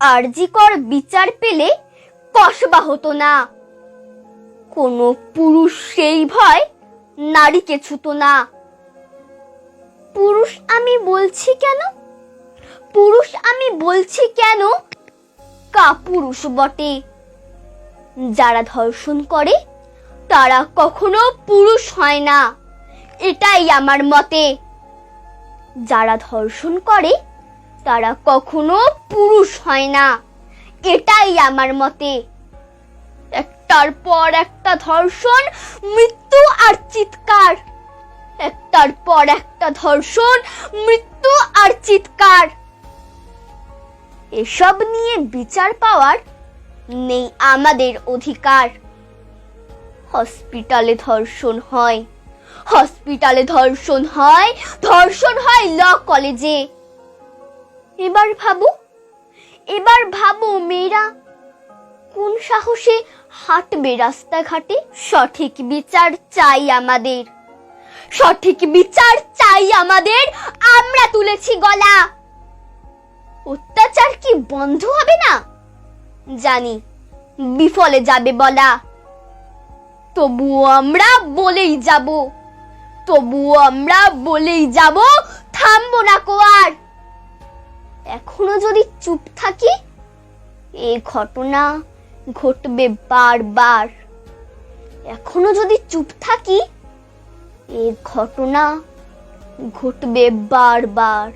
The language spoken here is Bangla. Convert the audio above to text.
আরজিকর বিচার পেলে কসবা হতো না। কোনো পুরুষ সেই ভয় নারীকে ছুতো না। পুরুষ আমি বলছি কেন? পুরুষ আমি বলছি কেন? কা পুরুষ বটে। যারা ধর্ষণ করে, তারা কখনো পুরুষ হয় না। এটাই আমার মতে। যারা ধর্ষণ করে তারা কখনো পুরুষ হয় না। এটাই আমার মতে। একটার পর একটা ধর্ষণ, মৃত্যু আর চিৎকার। একটার পর একটা ধর্ষণ, মৃত্যু আর চিৎকার। এসব নিয়ে বিচার পাওয়ার নেই আমাদের অধিকার। হসপিটালে ধর্ষণ হয়। হসপিটালে ধর্ষণ হয় ধর্ষণ হয় ল কলেজে। এবার ভাবো এবার ভাবো মেয়েরা, কোন সাহসে হাঁটবে রাস্তাঘাটে? সঠিক বিচার চাই আমাদের, সঠিক বিচার চাই আমাদের, আমরা তুলেছি গলা। অত্যাচার কি বন্ধ হবে না? জানি, বিফলে যাবে বলা। তবুও আমরা বলেই যাব, তবুও আমরা বলেই যাব, থামবো না কো আর। এখনও যদি চুপ থাকি, এ ঘটনা ঘটবে বারবার। এখনও যদি চুপ থাকি, এ ঘটনা ঘটবে বারবার।